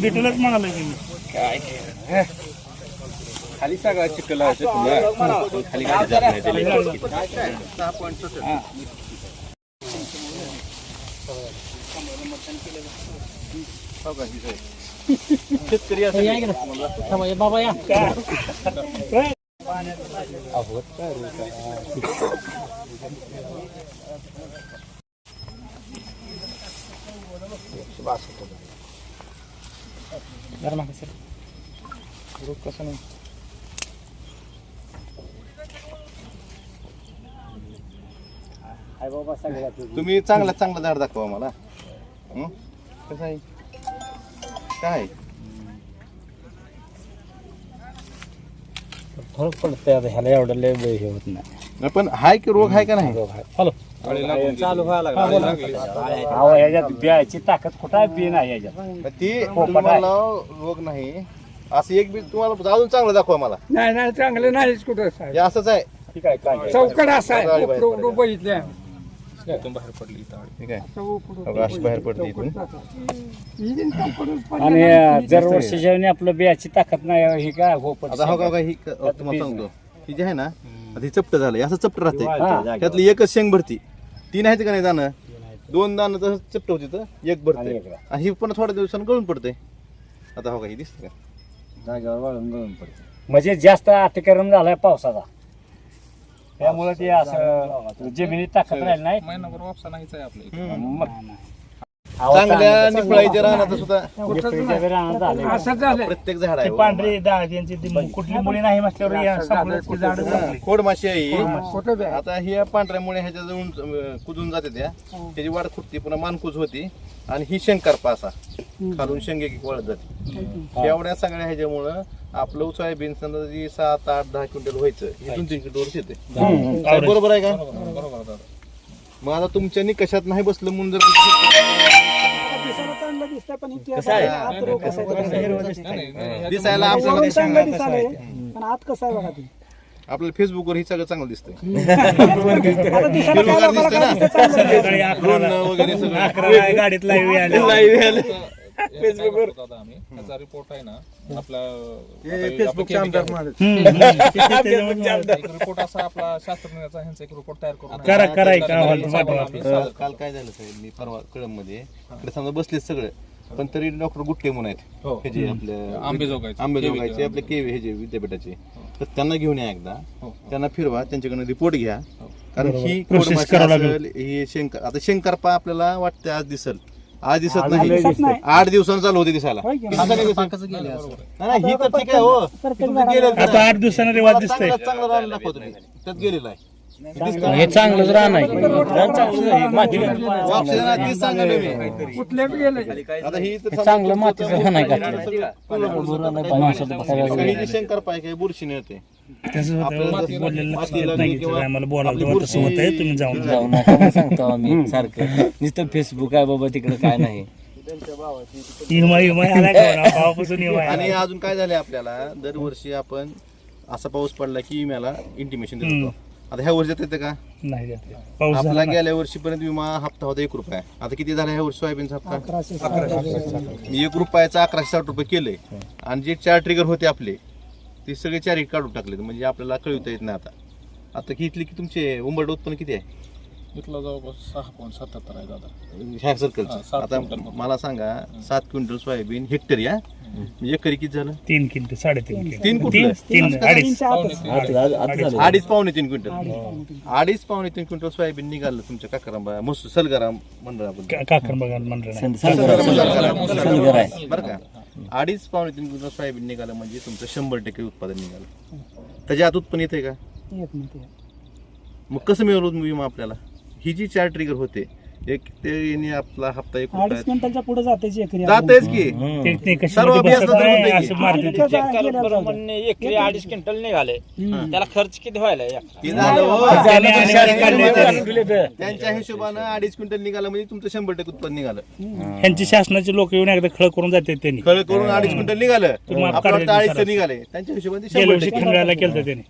भेटलंच म्हणाला मी. खाली सगळा तुला खाली गाडी जात नाही त्याला. शेतकरी असं बाबा या. तुम्ही चांगला चांगला झाड दाखवा मला. हं? कसं आहे? काय? फरक पडतंय आता ह्याला एवढं लय हे होत नाही. नाही, पण हाय की रोग आहे का नाही? हॅलो. चालू व्हायला अहो याच्यात बियाची ताकद कुठं आहे? बी नाही याच्यात पण ती तुम्हाला रोग नाही. असं एक बी तुम्हाला अजून चांगलं दाखवा मला. नाही नाही चांगलं नाहीच कुठं साहेब. हे असंच आहे. ठीक आहे काय चौकड असा आहे. बाहेर उपडू- उपडू बघितल्या ठीक आहे. अगं, अशी बाहेर पडते इथून. आणि जर वर्षाच्या वेळी आपलं बियाची ताकद नाही ही काय हो पण आता हो का ही क- तुम्हाला सांगतो. ही जी आहे ना आता ही चपट झालं. असं चपट राहते त्यातली एकच शेंग भरती. तीन आहेत का नाही दाणं? दोन दाणं तसं चपट होती तर एक भरते आणि ही पण थोड्या दिवसानं गळून पडते आता हो का ही दिसते का? जागेवर वाळून गळून पडते म्हणजे जास्त अतिक्रम झालाय पावसाचा. त्यामुळे ते असं जमिनीत ताकद राहिली नाही. मग चांगल्या निफळाईच्या रानात सुद्धा निफळीच्या बी रानात. असं झालंय. प्रत्येक झाड आहे हो. पांढरी डाळ यांची ती कुठली मुली नाही म्हटल्यावर या संपलंच की झाड जगली. खोडमाशी आहे ही. आता ही पांढऱ्यामुळे ह्याच्या जवळून अं, कुजून जाते त्या. त्याची वाढ खुटती पुन्हा मानकुज होती. आणि ही शंकरपा असा. खालून शेंगे एक वळत जाते. एवढ्या सगळ्या ह्याच्यामुळं आपलं सोयाबीन समजा जी सात आठ दहा क्विंटल व्हायचं हे दोन तीन क्विंटल येते. काय बरोबर आहे का? मग आता तुमच्या निकषात नाही बसलं म्हणून जर दिसतंय पण कसं आहे? दिसायला आपल्याला चांगलं दिसायलंय पण आत कसं आहे बघा ते? आपल्याला फेसबुकवर ही सगळं चांगलं दिसतंय. आता दिसायला काय हिरवगार लोकांना दिसतंय काय ना? दिसतंय चांगलं सकाळी ड्रोन अकराला वगैरे सगळं. गाडीत लाईव्ह आले फेसबुकवर त्याचा रिपोर्ट आहे ना आपला एक रिपोर्ट असा आपला शास्त्रज्ञाचा ह्यांचा एक रिपोर्ट तयार करून करा करा एक अहवाल आम्ही पाठवा. सादर काल काय झालं साहेब? मी परवा कळममध्ये इकडे समजा बसलेत सगळे. पण तरी डॉक्टर गुट्टे म्हणून आहेत. हो. हे जे आपल्या आंबेजोगाईचे. आंबेजोगाईचे आपले केवे हे जे विद्यापीठाचे. तर त्यांना घेऊन या एकदा. त्यांना फिरवा त्यांच्याकडनं रिपोर्ट घ्या. कारण ही करावं असेल, ही शंकर आता शंकरपा आपल्याला वाटतं आज दिसल. आज दिसत नाही. आठ दिवसांनी चालू होते दिसायला. नाही. नाही, ही तर ठीक आहे हो. आता आठ दिवसानं रिवाज दिसतोय चांगलं चांगलं राहिलं दाखवा तुम्ही त्यात गेलेलं आहे. हे चांगलंच राहणार ही चांगलं मातीचं ही जी शंकर पाय काय बुरशी नव्हते तसं होतं बोललेलं लक्षात येत नाही की तुम्ही आम्हाला बोलावलं तेव्हा तसं होतंय तुम्ही जाऊन जा. जाऊ नका म्हणून सांगतो आम्ही सारखं नुसतं फेसबुक आहे बाबा तिकडे काय नाही. आणि अजून काय झालंय आपल्याला दरवर्षी आपण असा पाऊस पडला की विम्याला इंटिमेशन देतो आता ह्या वर्षी येते का? नाही जात. पाऊस आपला झाला ना. गेल्या वर्षीपर्यंत विमा हप्ता होता एक रुपया. आता किती झाला ह्या वर्षी सोयाबीनचा हप्ता? अकराशे साठ. मी एक रुपयाचा अकराशे साठ रुपये केलंय आणि जे चार ट्रिगर होते आपले ते सगळे चार काढून टाकले म्हणजे आपल्याला कळवता येत नाही आता. आता इथले की तुमचे उंबरड उत्पन्न किती आहे? इथला जवळपास सहा पॉईंट सत्याहत्तर आहे दादा. ह्या हा, सर्कलचं सात आता क्विंटल. मला सांगा सात क्विंटल सोयाबीन हेक्टरी या? एकरी किती झालं? तीन किंट साडेतीन किंट तीन कुठलं? तीन तीन अडीच. पावणे तीन क्विंटल. अडीच पावणे तीन. क्विंटल सोयाबीन निघालं तुमच्या काकारांबा मस्त सलगारा मंडळाबद्दल. का- काकर बघा मंडळ बरं का? अडीच पावणे तीन क्विंटल सोयाबीन निघालं म्हणजे तुमचं शंभर टक्के उत्पादन निघालं. त्याच्या आत उत्पन्न येते का? येत नाही ते. मग कसं मिळवलं विमा आपल्याला? ही जी चार ट्रिगर होते एक ते यांनी आपला हप्ता एक अडीच क्विंटलच्या पुढे जाते जी एकरी जातेच की. ते- ते कशी सर्व अभ्यास. एकरी अडीच क्विंटल निघाले. त्याला खर्च किती व्हायला ते झालं. त्याने आणि आणि काढले त्याने. त्यांच्या हिशोबानं अडीच क्विंटल निघालं म्हणजे तुमचं शंभर टक्के उत्पन्न निघालं. ह्यांची शासनाचे लोक येऊन एकदा खळ करून जाते त्यांनी. खळ करून अडीच क्विंटल निघालं. अडीच. निघाले. त्यांच्या हिशोबाने केलं त्यांनी.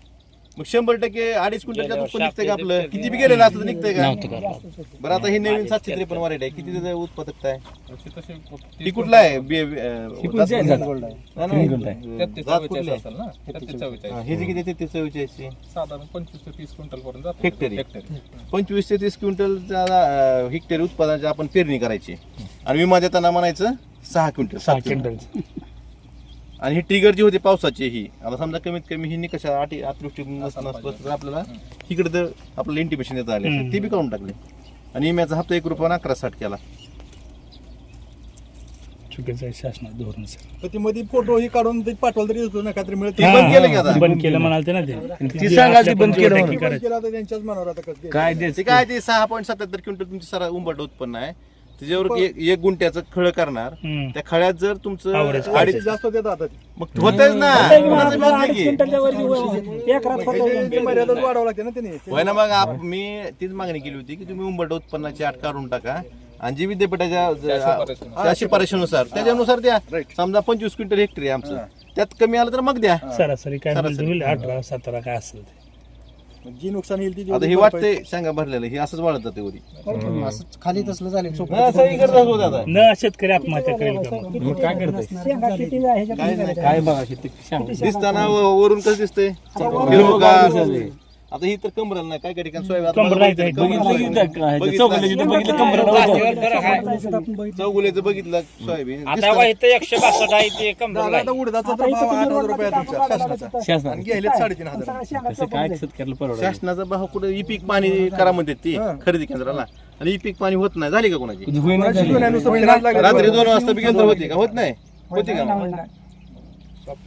मग शंभर टक्के अडीच क्विंटलच्या उत्पन्न निघतंय का आपलं? किती बी गेलेलं असतं तर निघतंय का? बरं आता ही नवीन सातशे त्रेपन्न वरायटी आहे. किती त्याचं उत्पादकता आहे तशी ही कुठला आहे? बी- अं, कोणची आहे? जात- जात? नाही, नाही. तेहतीस जात चव्वेचाळीस कुठली? आहे? असेल ना? तेहतीस हा, चव्वेचाळीस. हे जे किती तेहतीस चव्वेचाळीस साधारण पंचवीस ते तीस क्विंटल पर्यंत जातं. पंचवीस ते तीस क्विंटलच्या अं, हेक्टरी उत्पादनाची आपण पेरणी करायची. आणि विमा देताना म्हणायचं सहा क्विंटल सात क्विंटल. आणि ही ट्रिगर जी होती पावसाची ही. आता समजा कमीत कमी ही निकषा अटी अतिवृष्टी तर आपल्याला इकडे तर आपल्याला इंटिमेशन देता आले. ते बी काढून टाकले. आणि विम्याचा हप्ता एक रुपया अकरा साठ केला. चुकीचं आहे शासनात धोरण सर. तर ती मध्ये फोटो ही काढून ते पाठवलं तरी येतो ना काहीतरी मिळत ते बंद केलं की आता? बंद केलं म्हणाल ना ते. ती सांगा ती बंद केलं म्हणून. करायचं. केला तर त्यांच्याच मनावर आता कसं काय ते काय ते सहा पॉईंट सत्याहत्तर क्विंटल तुमचं सरा उंबरट उत्पन्न आहे. त्याच्यावर एक एक गुंट्याचं खळ करणार. हम्म. त्या खळ्यात जर तुमचं अडीच जास्त देतात. मग होतच ना. कोणाचं नाही की. होतं. लागते ना त्यांनी होय ना मग आप- मी तीच मागणी केली होती की तुम्ही उंबरट उत्पन्नाची अट काढून टाका आणि जी विद्यापीठाच्या ज- शिफारशीनुसार. त्या शिफारशीनुसार त्याच्यानुसार द्या. समजा पंचवीस क्विंटल हेक्टरी आहे आमचं. त्यात कमी आलं तर मग द्या. सरासरी काय अठरा सतरा काय असेल ते. जी नुकसान येईल ती आता हे वाटतंय सांगा भरलेलं हे असंच वाढत जाते वरी खाली तसलं झालं सोपं असं हे करत असतो आता. न शेतकरी आत्महत्या करेल का मग? मग काय करताय काय बघा शेती सांग दिसताना व- वरून कसं दिसतंय हिरवंगार. आता ही तर कंबरल नाही. काय काय ठिकाणी सोयाबीन बघितलं चौगुल्याचं सोयाबीन. एकशे बासष्ट आहे ते उडदाचा भाव आठ हजार रुपये शासनाचा. गेले साडेतीन हजार. शासनाचा भाव कुठे? ई पीक पाणी करा म्हणतात ती खरेदी केंद्राला. आणि ई पीक पाणी होत नाही. झाली का कोणाची. रात्री दोन वाजता बी केंद्र होते का? होत नाही. होते का?